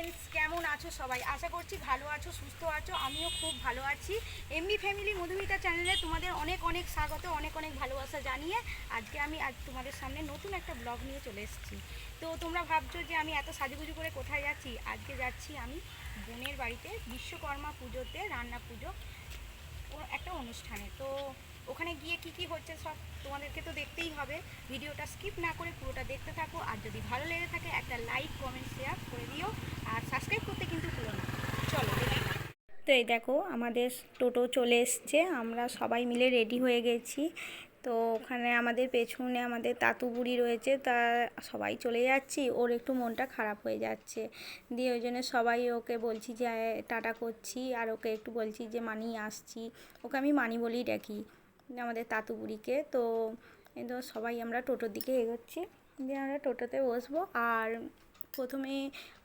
Friends কেমন আছো সবাই? আশা করছি ভালো আছো, সুস্থ আছো, আমিও খুব ভালো আছি। এমবি ফ্যামিলি মধুমিতা চ্যানেলে তোমাদের অনেক অনেক স্বাগত, অনেক অনেক ভালোবাসা জানিয়ে আজকে আমি আজ তোমাদের সামনে নতুন একটা ব্লগ নিয়ে চলে এসেছি। তো তোমরা ভাবছ যে আমি এত সাজুগুজু করে কোথায় যাচ্ছি? আজকে যাচ্ছি আমি বোনের বাড়িতে বিশ্বকর্মা পুজোতে, রান্না পুজো একটা অনুষ্ঠানে। তো ওখানে গিয়ে কি কি হচ্ছে সব তোমাদেরকে তো দেখতেই হবে। ভিডিওটা স্কিপ না করে পুরোটা দেখতে থাকো। আর যদি ভালো লেগে থাকে, একটা লাইক কমেন্ট শেয়ার করে দিও আর সাবস্ক্রাইব করতে কিন্তু ভুলো না চলো দেখে নাও। তো এই দেখো আমাদের টোটো চলে এসছে, আমরা সবাই মিলে রেডি হয়ে গেছি। তো ওখানে আমাদের পেছনে আমাদের তাতু বুড়ি রয়েছে, তা সবাই চলে যাচ্ছি, ওর একটু মনটা খারাপ হয়ে যাচ্ছে। দিয়ে ওই জন্য সবাই ওকে বলছি যে টাটা করছি। আর ওকে একটু বলছি যে, মানি, আসছি। ওকে আমি মানি বলেই ডাকি আমাদের তাতু বুড়িকে। তো সবাই আমরা টোটোর দিকে এগোচ্ছি, দিয়ে আমরা টোটোতে বসবো। আর প্রথমে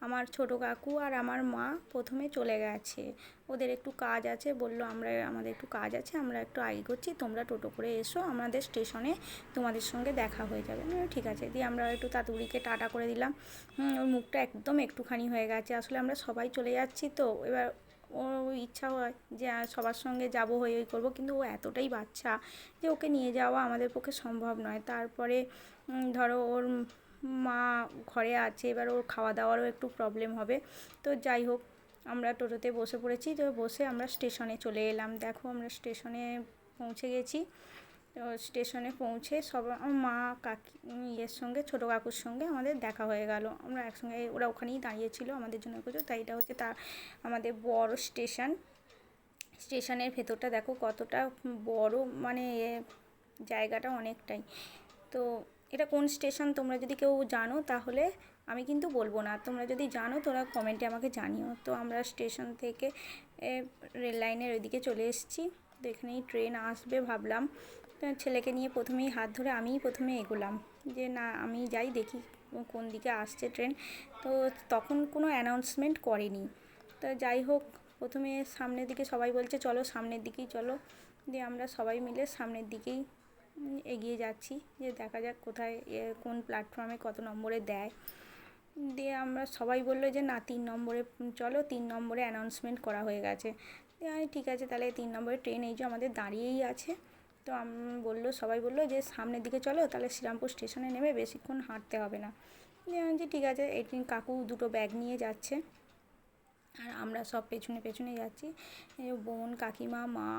আমার ছোটো কাকু আর আমার মা প্রথমে চলে গেছে। ওদের একটু কাজ আছে, বলল আমরা, আমাদের একটু কাজ আছে, আমরা একটু আগে করছি, তোমরা টোটো করে এসো, আমাদের স্টেশনে তোমাদের সঙ্গে দেখা হয়ে যাবে। ঠিক আছে। দিয়ে আমরা একটু তাতুড়িকে টাটা করে দিলাম। ওর মুখটা একদম একটুখানি হয়ে গেছে। আসলে আমরা সবাই চলে যাচ্ছি তো, এবার ওর ইচ্ছা হয় যে সবার সঙ্গে যাব হয়ে ওই করব, কিন্তু ও এতটাই বাচ্চা যে ওকে নিয়ে যাওয়া আমাদের পক্ষে সম্ভব নয়। তারপরে ধরো ওর মা ঘরে আছে, এবার ওর খাওয়া দাওয়ারও একটু প্রবলেম হবে। তো যাই হোক, আমরা টোটোতে বসে পড়েছি, তো বসে আমরা স্টেশনে চলে এলাম। দেখো আমরা স্টেশনে পৌঁছে গেছি। তো স্টেশনে পৌঁছে সব মা, কাকি, ইয়ের সঙ্গে, ছোটো কাকুর সঙ্গে আমাদের দেখা হয়ে গেল। আমরা একসঙ্গে, ওরা ওখানেই দাঁড়িয়েছিল আমাদের জন্য কিছু তাই এটা হচ্ছে তা আমাদের বড় স্টেশন স্টেশনের ভেতরটা দেখো কতটা বড় মানে জায়গাটা অনেকটাই। তো এটা কোন স্টেশন তোমরা যদি কেউ জানো তাহলে আমি কিন্তু বলব না। তোমরা যদি জানো তোরা কমেন্টে আমাকে জানিও। তো আমরা স্টেশন থেকে রেল লাইনের ওইদিকে চলে এসেছি। তো এখানেই ট্রেন আসবে ভাবলাম। ছেলেকে নিয়ে প্রথমেই হাত ধরে আমিই প্রথমে এগোলাম। যে না, আমি যাই দেখি কোন দিকে আসছে ট্রেন তো তখন কোনো অ্যানাউন্সমেন্ট করেনি। তো যাই হোক, প্রথমে সামনের দিকে সবাই বলছে, চলো সামনের দিকেই চলো। দিয়ে আমরা সবাই মিলে সামনের দিকেই এগিয়ে যাচ্ছি, যে দেখা যাক কোথায় কোন প্ল্যাটফর্মে কত নম্বরে দেয়। দিয়ে আমরা সবাই বলল যে, না, তিন নম্বরে চলো, তিন নম্বরে অ্যানাউন্সমেন্ট করা হয়ে গেছে। ঠিক আছে, তাহলে তিন নম্বরে ট্রেন এই যে আমাদের দাঁড়িয়েই আছে। তো আম, বলল, সবাই বলল যে, সামনের দিকে চলো, তাহলে শ্রীরামপুর স্টেশনে নেমে বেশিক্ষণ হাঁটতে হবে না। যে ঠিক আছে। এই কাকু দুটো ব্যাগ নিয়ে যাচ্ছে, আর আমরা সব পেছনে পেছনে যাচ্ছি। বোন, কাকিমা, মা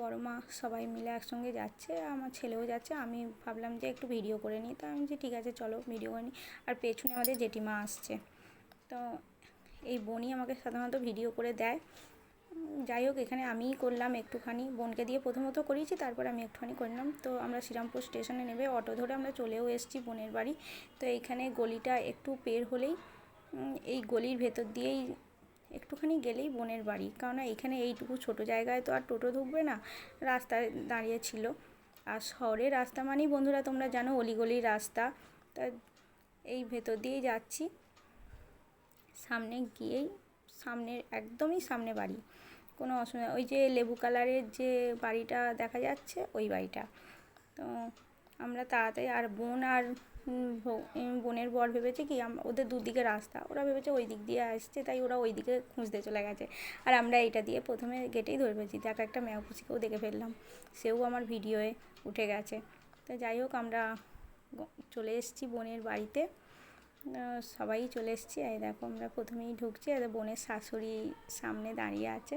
বড় মা সবাই মিলে একসঙ্গে যাচ্ছে, আমার ছেলেও যাচ্ছে, আমি ভাবলাম যে একটু ভিডিও করে নিই। তো আমি যে ঠিক আছে, চলো ভিডিও করে নিই। আর পেছনে আমাদের জেঠিমা আসছে। তো এই বোনই আমাকে সাধারণত ভিডিও করে দেয়। যাই হোক, এখানে আমিই করলাম একটুখানি। বোনকে দিয়ে প্রথমত করিয়েছি, তারপর আমি একটুখানি করলাম তো আমরা শ্রীরামপুর স্টেশনে নেবে অটো ধরে আমরা চলেও এসেছি বোনের বাড়ি। তো এইখানে গলিটা একটু পের হলেই এই গলির ভেতর দিয়েই একটুখানি গেলেই বোনের বাড়ি। কারণ এখানে এইটুকু ছোট জায়গায় তো আর টোটো ঢুকবে না, রাস্তায় দাঁড়িয়ে ছিল। আর শহরের রাস্তা মানেই বন্ধুরা তোমরা জানো অলিগলির রাস্তা। তা এই ভেতর দিয়েই যাচ্ছি। সামনে গিয়েই সামনের, একদমই সামনে বাড়ি। কোনো অসুবিধা, ওই যে লেবু কালারের যে বাড়িটা দেখা যাচ্ছে, ওই বাড়িটা। তো আমরা তাড়াতাড়ি, আর বোন আর বোনের বর ভেবেছে কি ওদের দুদিকে রাস্তা। ওরা ভেবেছে ওই দিক দিয়ে আসছে, তাই ওরা ওই দিকে খুঁজতে চলে গেছে। আর আমরা এইটা দিয়ে প্রথমে গেটেই ধরে ফেলছি দেখ একটা ম্যাপুসিকেও দেখে ফেললাম। সেও আমার ভিডিওয়ে উঠে গেছে। তো যাই হোক, আমরা চলে এসেছি বোনের বাড়িতে। সবাই চলে এসেছি। এই দেখো, আমরা প্রথমেই ঢুকছি। আর বোনের শাশুড়ি সামনে দাঁড়িয়ে আছে।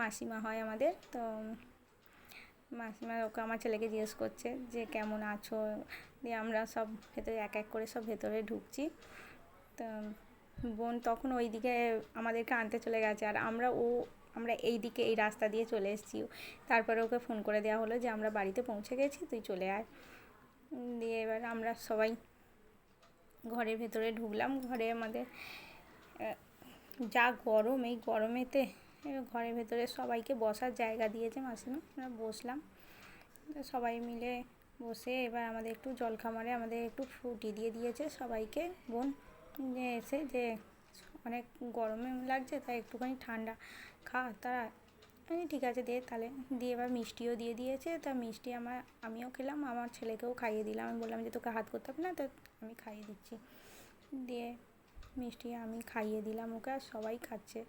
মাসিমা হয় আমাদের। তো মাসিমা ওকে আমার ছেলেকে জিজ্ঞেস করছে যে কেমন আছো? দিয়ে আমরা সব ভেতরে এক এক করে সব ভেতরে ঢুকছি। তো বোন তখন ওই দিকে আমাদেরকে আনতে চলে গেছে। আর আমরা ও, আমরা এই দিকে এই রাস্তা দিয়ে চলে এসেছি। তারপরে ওকে ফোন করে দেওয়া হলো যে আমরা বাড়িতে পৌঁছে গেছি, তুই চলে আয়। দিয়ে এবার আমরা সবাই ঘরের ভেতরে ঢুকলাম। ঘরে আমাদের যা গরম, এই গরমেতে ঘরের ভেতরে সবাইকে বসার জায়গা দিয়েছে মাসিমা। আমরা বসলাম। সবাই মিলে বসে এবার আমাদের একটু জলখাবারে আমাদের একটু ফ্রুটি দিয়ে দিয়েছে সবাইকে। বোন এসে যে অনেক গরমে লাগছে তাই একটুখানি ঠান্ডা খা তারা আমি ঠিক আছে দে তাহলে। দিয়ে এবার মিষ্টিও দিয়ে দিয়েছে। তা মিষ্টি আমার, আমিও খেলাম, আমার ছেলেকেও খাইয়ে দিলাম। আমি বললাম যে তোকে হাত করতে হবে না, তো আমি খাইয়ে দিচ্ছি। দিয়ে মিষ্টি আমি খাইয়ে দিলাম ওকে, আর সবাই খাচ্ছে।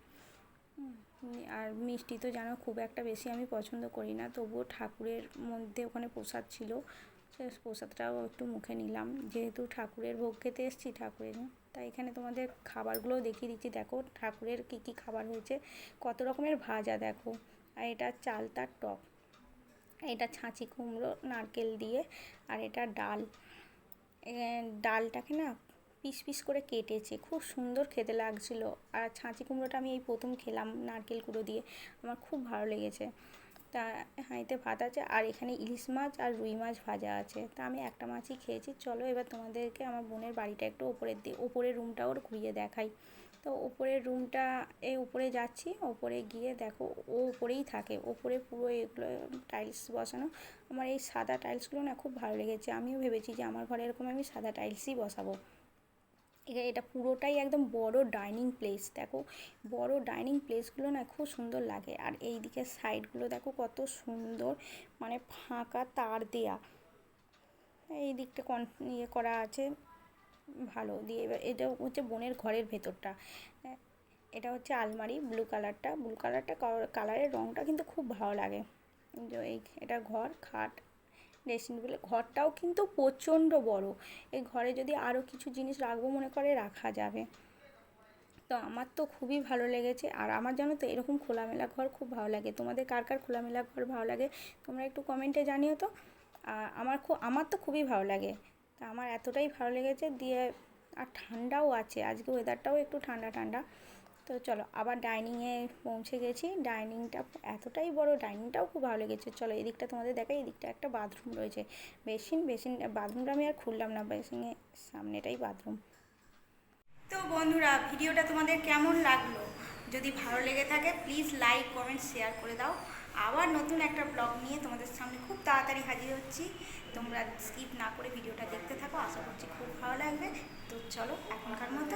আর মিষ্টি তো জানো খুব একটা বেশি আমি পছন্দ করি না, তবুও ঠাকুরের মধ্যে ওখানে প্রসাদ ছিল প্রসাদটাও একটু মুখে নিলাম। যেহেতু ঠাকুরের ভোগ খেতে এসেছি ঠাকুরের, তাই এখানে তোমাদের খাবারগুলোও দেখিয়ে দিচ্ছি। দেখো ঠাকুরের কী কী খাবার হয়েছে, কত রকমের ভাজা দেখো, আর এটা চালতার টক, এটা ছাঁচি কুমড়ো, নারকেল দিয়ে, আর এটা ডাল। ডালটাকে না পিস পিস করে কেটেছে। খুব সুন্দর খেতে লাগছিল। আর ছাঁচি কুমড়োটা আমি এই প্রথম খেলাম নারকেল কুড়ো দিয়ে। আমার খুব ভালো লেগেছে। তা হাঁড়িতে ভাত আছে আর এখানে ইলিশ মাছ আর রুই মাছ ভাজা আছে। তা আমি একটা মাছই খেয়েছি। চলো এবার তোমাদেরকে আমার বোনের বাড়িটা একটু ওপরের দিয়ে ওপরের রুমটাও ঘুরিয়ে দেখাই। তো ওপরের রুমটা এই উপরে যাচ্ছি। ওপরে গিয়ে দেখো ও ওপরেই থাকে। ওপরে পুরো এগুলো টাইলস বসানো। আমার এই সাদা টাইলসগুলো না খুব ভালো লেগেছে। আমিও ভেবেছি যে আমার ঘরে এরকম আমি সাদা টাইলসই বসাবো। এটা পুরোটাই একদম বড় ডাইনিং প্লেস দেখো। বড় ডাইনিং প্লেসগুলো না খুব সুন্দর লাগে। আর এই দিকের সাইডগুলো দেখো কত সুন্দর মানে ফাঁকা তার দেয়া। এই দিকটা কন ইয়ে করা আছে ভালো। দিয়ে এবার এটা হচ্ছে বোনের ঘরের ভেতরটা। হ্যাঁ, এটা হচ্ছে আলমারি ব্লু কালারটা ব্লু কালারটা কালারের রঙটা কিন্তু খুব ভালো লাগে। এই এটা ঘর খাট। ড্রেসিং টেবিল ঘরটাও কিন্তু প্রচণ্ড বড়। এই ঘরে যদি আরও কিছু জিনিস রাখব মনে করে রাখা যাবে। তো আমার তো খুবই ভালো লেগেছে। আর আমার জানো তো এরকম খোলামেলা ঘর খুব ভালো লাগে। তোমাদের কার কার খোলামেলা ঘর ভালো লাগে? তোমরা একটু কমেন্টে জানিও তো। আমার খুব আমার তো খুবই ভালো লাগে। তা আমার এতটাই ভালো লেগেছে। দিয়ে আর ঠান্ডাও আছে। আজকে ওয়েদারটাও একটু ঠান্ডা ঠান্ডা। তো চলো, আবার ডাইনিংয়ে পৌঁছে গেছি। ডাইনিংটা এতটাই বড় ডাইনিংটাও খুব ভালো লেগেছে। চলো, এদিকটা তোমাদের দেখাই, এদিকটা একটা বাথরুম রয়েছে। বেসিন বেসিন বাথরুমটা আমি আর খুললাম না বেসিনের সামনেটাই বাথরুম তো বন্ধুরা, ভিডিওটা তোমাদের কেমন লাগল? যদি ভালো লেগে থাকে প্লিজ লাইক কমেন্ট শেয়ার করে দাও। আবার নতুন একটা ব্লগ নিয়ে তোমাদের সামনে খুব তাড়াতাড়ি হাজির হচ্ছি। তোমরা স্কিপ না করে ভিডিওটা দেখতে থাকো, আশা করছি খুব ভালো লাগবে। তো চলো, এখনকার মতো